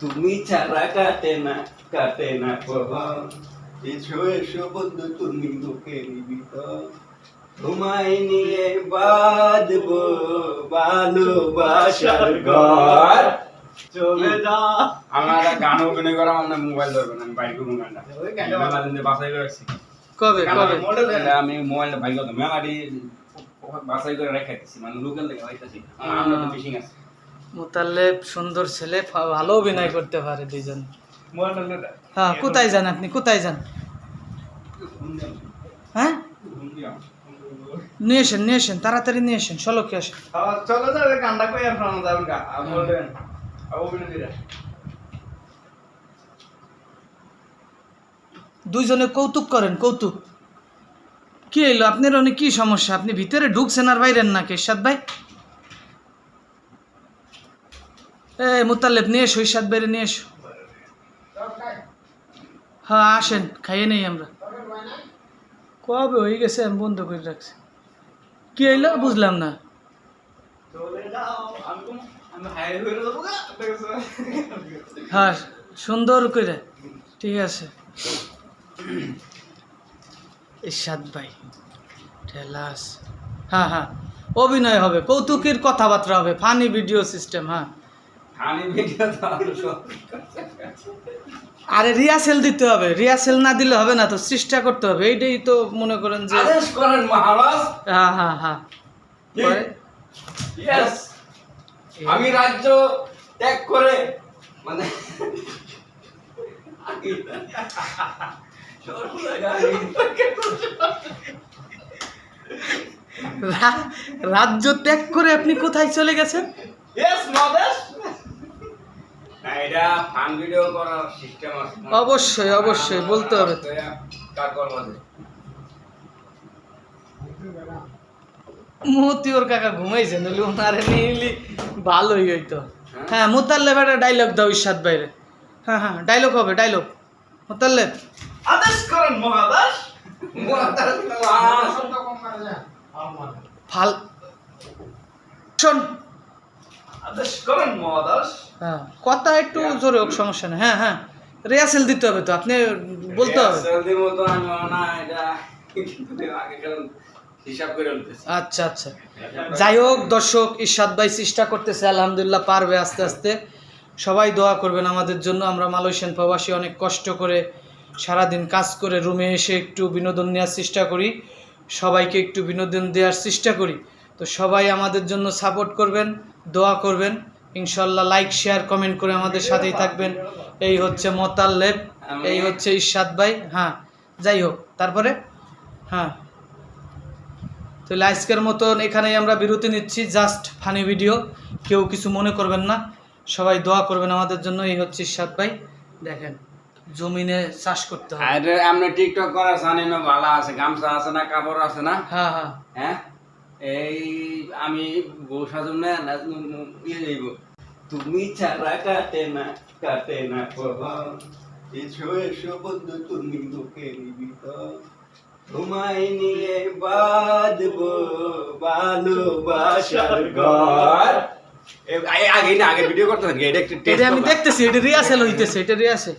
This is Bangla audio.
তুমি ছাড়া কাটে না কাটে না কখন এসো এসো বন্ধু তুমি বুকের ভিতর। তোমায় নিয়ে বাঁধবো ভালোবাসার ঘর। চলে যা আমার গান অভিনয় করা আমার মোবাইল ধরবেন আমি বাইক করব গানটা। বাছাই করে রাখছি কবে কবে? আমি মোবাইলটা বাইক করতাম। মেলাটি বাছাই করে রেখাইতেছি মানে লোকাল থেকে হইতেছি আমরা তো ফিশিং আছে। মোতাল্লেব সুন্দর ছেলে ভালো অভিনয় করতে পারে দুইজন। হ্যাঁ কোথায় যান আপনি? কোথায় যান? হ্যাঁ? নিয়ে এসেন নিয়ে এসেন তাড়াতাড়ি নিয়ে এসেন সলকে আসেন। চলে যাবে গানটা কই দুইজনে কৌতুক করেন, কৌতুক। কি এলো? আপনার অনেক কি সমস্যা? আপনি ভিতরে ঢুকছেন আর বাইরেন না, কেশাদ ভাই? এ মুতাল্লেব নিয়ে এসো ইসাদ বাইরে নিয়ে এসো। হ্যাঁ আসেন, খাইয়ে নেই আমরা। কবে হয়ে গেছে, আমি বন্ধ করে রাখছি। কি এলো বুঝলাম না। হয়ে, সুন্দর করে। ঠিক আছে। ইসাদ ভাই, ঠেলাস। হ্যাঁ হ্যাঁ। অভিনয় হবে, কৌতুকের কথাবার্তা হবে ফানি ভিডিও সিস্টেম হ্যাঁ। আরও রিহার্সেল দিতে হবে রিহার্সেল না দিলে হবে না তো চেষ্টা করতে হবে এইটাই তো মনে করেন যে আদেশ করেন মহারাজ। হ্যাঁ হ্যাঁ হ্যাঁ? ইয়েস আমি রাজ্য ত্যাগ করে মানে রাজ্য ত্যাগ করে আপনি কোথায় চলে গেছেন? ইয়েস মদেশ না এটা ফান ভিডিও করার সিস্টেম আছে। অবশ্যই, অবশ্যই, বলতে হবে। যে? মতিওর কাকা ঘুমাইছেন নইলে ওনারে নিলি ভালোই হইতো। হ্যাঁ? মোতাল্লেব একটা ডাইলগ দাও ইসাদ বাইরে হ্যাঁ হ্যাঁ ডাইলগ হবে ডাইলগ মোতাল্লেব। আদেশ করেন মহাদাস ফাল শোন আদেশ করেন মহাদাস হ্যাঁ। কথা একটু জোরে হোক সমস্যা নেই। হ্যাঁ হ্যাঁ। রিহার্সেল দিতে হবে তো আপনি বলতে হবে। আচ্ছা আচ্ছা। যাই হোক দর্শক ইরশাদ ভাই চেষ্টা করতেছে আলহামদুলিল্লাহ পারবে আস্তে আস্তে। সবাই দোয়া করবেন আমাদের জন্য আমরা মালয়েশিয়ান প্রবাসী অনেক কষ্ট করে সারাদিন কাজ করে রুমে এসে একটু বিনোদন নেওয়ার চেষ্টা করি। সবাইকে একটু বিনোদন দেওয়ার চেষ্টা করি। তো সবাই আমাদের জন্য সাপোর্ট করবেন দোয়া করবেন। ইনশাল্লাহ লাইক শেয়ার কমেন্ট করে আমাদের সাথেই থাকবেন। এই হচ্ছে মোতাল্লেব এই হচ্ছে ইরশাদ ভাই। হ্যাঁ যাই হোক তারপরে? হ্যাঁ। তাহলে আজকের মতন এখানেই আমরা বিরতি নিচ্ছি জাস্ট ফানি ভিডিও কেউ কিছু মনে করবেন না সবাই দোয়া করবেন আমাদের জন্য। এই হচ্ছে ইরশাদ ভাই। দেখেন জমিনে চাষ করতে হবে। আরে আমরা টিকটক করা জানি না ভালো আছে গামছা আছে না কাপড় আছে না? হ্যাঁ হ্যাঁ। হ্যাঁ? এই আমি বউ না ইয়ে যাইব তুমি ছাড়া কাটে না কাটে না এসো এসো বন্ধু তুমি ভিতর। তোমায় নিয়ে বাঁধবো ভালোবাসার ঘর। আগে না আগে ভিডিও করতে থাকি এটা আমি দেখতেছি এটা রিহার্সেল হইতেছে এটা রিহার্সেল